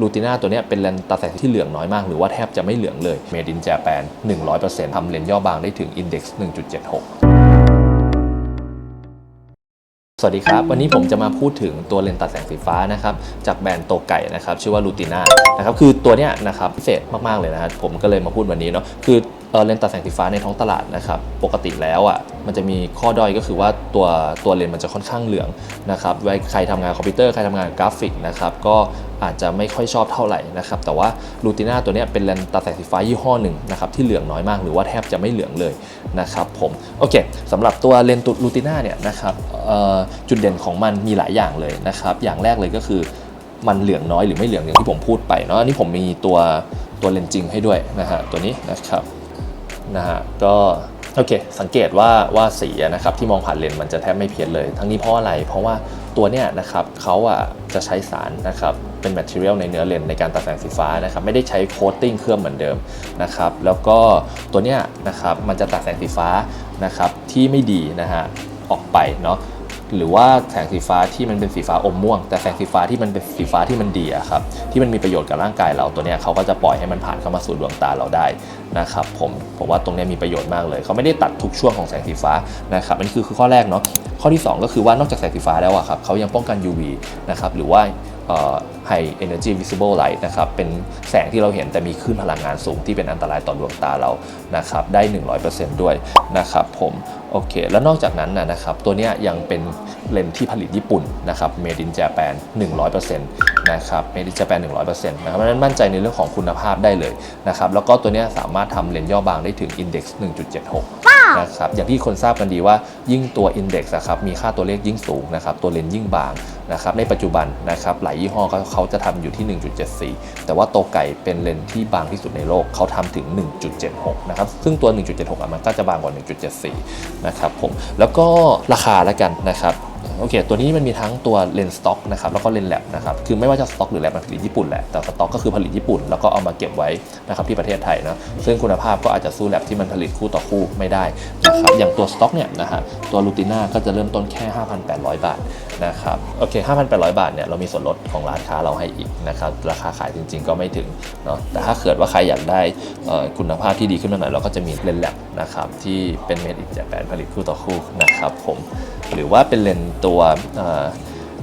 ลูติน่าตัวนี้เป็นเลนส์ตาแสงที่เหลืองน้อยมาก หรือว่าแทบจะไม่เหลืองเลย Made in Japan 100%ทำเลนส์ย่อบางได้ถึง Index 1.76สวัสดีครับ วันนี้ผมจะมาพูดถึงตัวเลนส์ตัดแสงสีฟ้านะครับจากแบรนด์โตไก่นะครับชื่อว่าลูติน่านะครับคือตัวเนี้ยนะครับพิเศษมาก ๆ เลยนะครับผมก็เลยมาพูดวันนี้เนาะคือ เลนส์ตัดแสงสีฟ้าในท้องตลาดนะครับปกติแล้วอะมันจะมีข้อด้อยก็คือว่าตัวตัวเลนส์มันจะค่อนข้างเหลืองนะครับไว้ใครทำงานคอมพิวเตอร์ใครทำงานกราฟิกนะครับก็อาจจะไม่ค่อยชอบเท่าไหร่นะครับแต่ว่าลูติน่าตัวนี้เป็นเลนส์ตัดแสงสีฟ้ายี่ห้อหนึ่งนะครับที่เหลืองน้อยมากหรือว่าแทบจะไม่เหลืองเลยนะครับผมโอเคสำหรับตัวเลนส์ลูติน่าเนี่ยนะครับจุดเด่นของมันมีหลายอย่างเลยนะครับอย่างแรกเลยก็คือมันเหลืองน้อยหรือไม่เหลืองอย่างที่ผมพูดไปเนาะอันนี้ผมมีตัวตัวเลนส์จริงให้ด้วยนะฮะตัวนี้นะครับ นะฮะก็โอเค สังเกตว่าว่าสีนะครับที่มองผ่านเลนส์มันจะแทบไม่เพี้ยนเลย ทั้งนี้เพราะอะไร เพราะว่าตัวเนี้ยนะครับเขาอะจะใช้สารนะครับเป็นแมทเทียลในเนื้อเลนส์ในการตัดแสงสีฟ้านะครับไม่ได้ใช้โคตติ้งเคลือบเหมือนเดิมนะครับแล้วก็ตัวเนี้ยนะครับมันจะตัดแสงสีฟ้านะครับที่ไม่ดีนะฮะออกไปเนาะ หรือว่าแสงสีฟ้าที่มันเป็นสีฟ้าอมม่วง แต่แสงสีฟ้าที่มันเป็นสีฟ้าที่มันดีอะครับที่มันมีประโยชน์กับร่างกายเราตัวเนี้ยเขาก็จะปล่อยให้มันผ่านเข้ามาสู่ดวงตาเราได้นะครับผมผมว่าตรงนี้มีประโยชน์มากเลย เขาไม่ได้ตัดทุกช่วงของแสงสีฟ้านะครับอันนี้คือคือข้อแรกเนาะข้อที่ 2 ก็คือว่านอกจากแสงสีฟ้าแล้วอะครับเขายังป้องกัน UV นะครับหรือว่า High Energy Visible Light นะครับเป็นแสงที่เราเห็นแต่มีคลื่นพลังงานสูงที่เป็นอันตรายต่อดวงตาเรานะครับได้ 100%ด้วยนะครับผมโอเค แล้วนอกจากนั้นนะครับตัวนี้ยังเป็นเลนส์ที่ผลิตญี่ปุ่นนะครับ Made in Japan 100%นะครับ Made in Japan 100%นะครับเพราะนั้นมั่นใจในเรื่องของคุณภาพได้เลยนะครับแล้วก็ตัวนี้สามารถทำเลนส์ย่อบางได้ถึง Index 1.76 นะครับอย่างที่คนทราบกันดีว่ายิ่งตัว Index นะครับมีค่าตัวเลขยิ่งสูงนะครับตัวเลนยิ่งบางนะครับในปัจจุบันนะครับหลายยี่ห้อเขาเขาจะทำอยู่ที่ 1.74 แต่ว่าโตไก่เป็นเลนที่บางที่สุดในโลกเขาทำถึง 1.76 นะครับซึ่งตัว 1.76อะมันก็จะบางกว่า 1.74 นะครับผมแล้วก็ราคาแล้วกันนะครับ โอเค ตัวนี้มันมีทั้งตัวเลนส์สต็อกนะครับแล้วก็เลนส์แลบนะครับคือไม่ว่าจะสต็อกหรือแลบมันผลิตญี่ปุ่นแหละแต่สต็อกก็คือผลิตญี่ปุ่นแล้วก็เอามาเก็บไว้นะครับที่ประเทศไทยนะซึ่งคุณภาพก็อาจจะสู้แลบที่มันผลิตคู่ต่อคู่ไม่ได้นะครับอย่างตัวสต็อกเนี่ยนะฮะตัวลูติน่าก็จะเริ่มต้นแค่ 5,800 บาทนะครับโอเค 5,800 บาทเนี่ยเรามีส่วนลดของร้านค้าเราให้อีกนะครับราคาขายจริง ๆ ก็ไม่ถึงเนาะแต่ถ้าเกิดว่าใครอยากได้คุณภาพที่ดีขึ้นมาหน่อยเราก็จะมีเลนแลบนะครับที่เป็นเมดอิจแบรนผลิตคู่ต่อคู่นะครับผมหรือว่าเป็นเลนตัวเอ่อ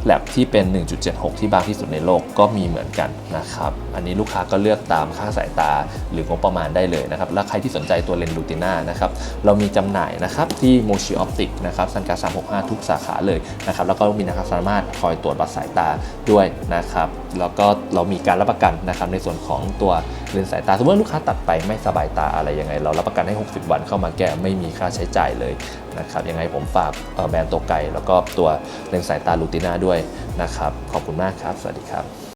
แลบที่เป็น 1.76 ที่บางที่สุดในโลกก็มีเหมือนกันนะครับ อันนี้ลูกค้าก็เลือกตามค่าสายตาหรืองบประมาณได้เลยนะครับ แล้วใครที่สนใจตัวเลนส์ลูติน่านะครับ เรามีจำหน่ายนะครับที่โมชิออปติกนะครับสันกา365 ทุกสาขาเลยนะครับ แล้วก็มีนะครับสามารถคอยตรวจวัดสายตาด้วยนะครับ แล้วก็เรามีการรับประกันนะครับในส่วนของตัวเลนส์สายตา สมมติว่าลูกค้าตัดไปไม่สบายตาอะไรยังไง เรารับประกันให้ 60 วันเข้ามาแก้ไม่มีค่าใช้จ่ายเลย นะครับยังไงผมฝากแบรนด์ตัวไก่ แล้วก็ตัวเลนส์สายตาลูติน่าด้วยนะครับ ขอบคุณมากครับ สวัสดีครับ